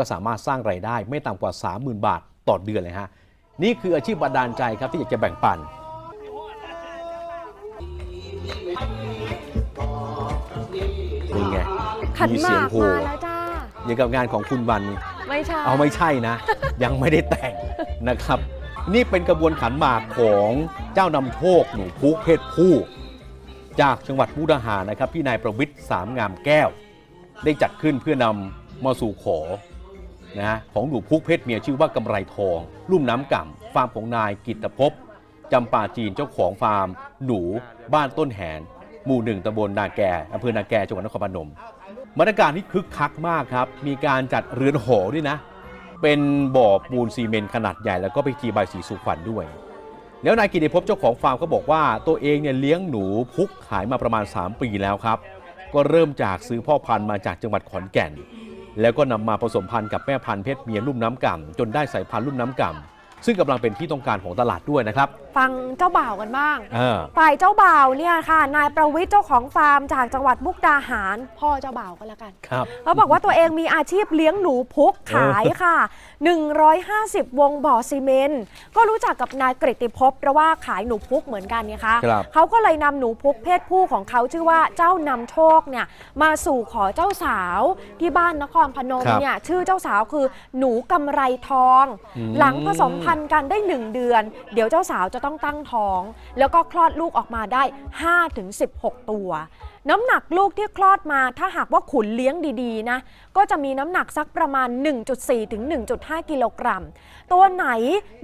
ก็สามารถสร้างไรายได้ไม่ต่ำกว่า 30,000 บาทต่อเดือนเลยฮะ นี่คืออาชีพบันดาลใจครับที่อยากจะแบ่งปัน นี่ไง ขันมีหเสียมางกโผล่มาแล้วจ้า อย่างกับงานของคุณวัน ไม่ใช่ เอาไม่ใช่นะ ยังไม่ได้แต่งนะครับ นี่เป็นกระบวนขันหมากของเจ้านำโชคหนูพุกเพศผู้ จากจังหวัดมุกดาหารนะครับพี่นายประวิทย์สามงามแก้ว ได้จัดขึ้นเพื่อนำมาสู่ขอ นะฮะของหนูพุกเพศเมียชื่อว่ากำไรทอง ลุ่มน้ำก่ำฟาร์มของนายกิตภพจำปาจีนเจ้าของฟาร์ม หนูบ้านต้นแหน หมู่หนึ่งตำบลนาแกอำเภอนาแกจังหวัดนครพนมบรรยากาศที่คึกคักมากครับ มีการจัดเรือนหอด้วยนะ เป็นบ่อปูนซีเมนต์ขนาดใหญ่แล้วก็พิธีใบายสีสุขวัญด้วย แล้วนายกิติภพเจ้าของฟาร์มก็บอกว่าตัวเองเนี่ยเลี้ยงหนูพุกขายมาประมาณ 3 ปีแล้วครับ ก็เริ่มจากซื้อพ่อพันธุ์มาจากจังหวัดขอนแก่น แล้วก็นำมาผสมพันธุ์กับแม่พันธุ์เพศเมียลุ่มน้ำก่ำจนได้สายพันธุ์ลุ่มน้ำก่ำ ซึ่งกำลังเป็นที่ต้องการของตลาดด้วยนะครับ ฟังเจ้าบ่าวกันบ้าง เออ ฝ่ายเจ้าบ่าวเนี่ยค่ะ นายประวิทย์เจ้าของฟาร์มจากจังหวัดมุกดาหาร พ่อเจ้าบ่าวก็แล้วกัน ครับ เขาบอกว่าตัวเองมีอาชีพเลี้ยงหนูพุกขายค่ะ 150 วงบ่อซีเมนต์ก็รู้จักกับนายกฤติภพเพราะว่าขายหนูพุกเหมือนกันเนี่ยคะครับ เขาก็เลยนำหนูพุกเพศผู้ของเขาชื่อว่าเจ้านำโชคเนี่ยมาสู่ขอเจ้าสาวที่บ้านนครพนมครับเนี่ยชื่อเจ้าสาวคือหนูกำไรทองอืมหลังผสมพันธุ์กันได้ 1 เดือน เดี๋ยวเจ้าสาวจะต้องตั้งท้อง แล้วก็คลอดลูกออกมาได้ 5-16 ตัวน้ำหนักลูกที่คลอดมาถ้าหากว่าขุนเลี้ยงดีๆนะ ก็จะมีน้ำหนักสักประมาณ 1.4 ถึง 1.5 กิโลกรัม ตัวไหน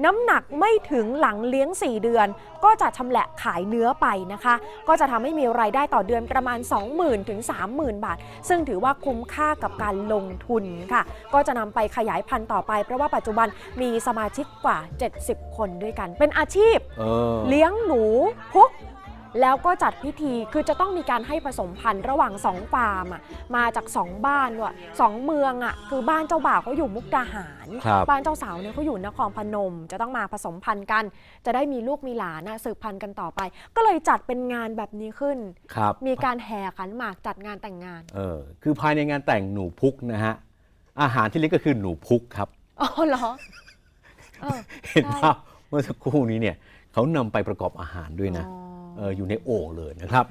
น้ำหนักไม่ถึงหลังเลี้ยง 4 เดือน ก็จะชำแหละขายเนื้อไปนะคะ ก็จะทำให้มีรายได้ต่อเดือนประมาณ 20,000 ถึง 30,000 บาท ซึ่งถือว่าคุ้มค่ากับการลงทุนค่ะ ก็จะนำไปขยายพันธุ์ต่อไป เพราะว่าปัจจุบันมีสมาชิกกว่า 70 คนด้วยกัน เป็นอาชีพเออเลี้ยงหนูพุก แล้วก็จัดพิธีคือจะต้องมีการให้ผสมพันธุ์ระหว่างสองฟาร์มอะมาจากสองบ้านด้วยสองเมืองอะคือบ้านเจ้าบ่าวเขาอยู่มุกดาหารครับบ้านเจ้าสาวเนี่ยเขาอยู่นครพนม จะต้องมาผสมพันธุ์กัน จะได้มีลูกมีหลานนะสืบพันธุ์กันต่อไป ก็เลยจัดเป็นงานแบบนี้ขึ้น ครับ มีการแห่ขันหมากจัดงานแต่งงานเออคือภายในงานแต่งหนูพุกนะฮะอาหารที่เลี้ยงก็คือหนูพุกครับ อ๋อเหรอเออเห็นใช่ ภาพเมื่อสักครู่นี้เนี่ยเขานำไปประกอบอาหารด้วยนะ อ๋อเอยู่ในโอ่งเลยนะครับ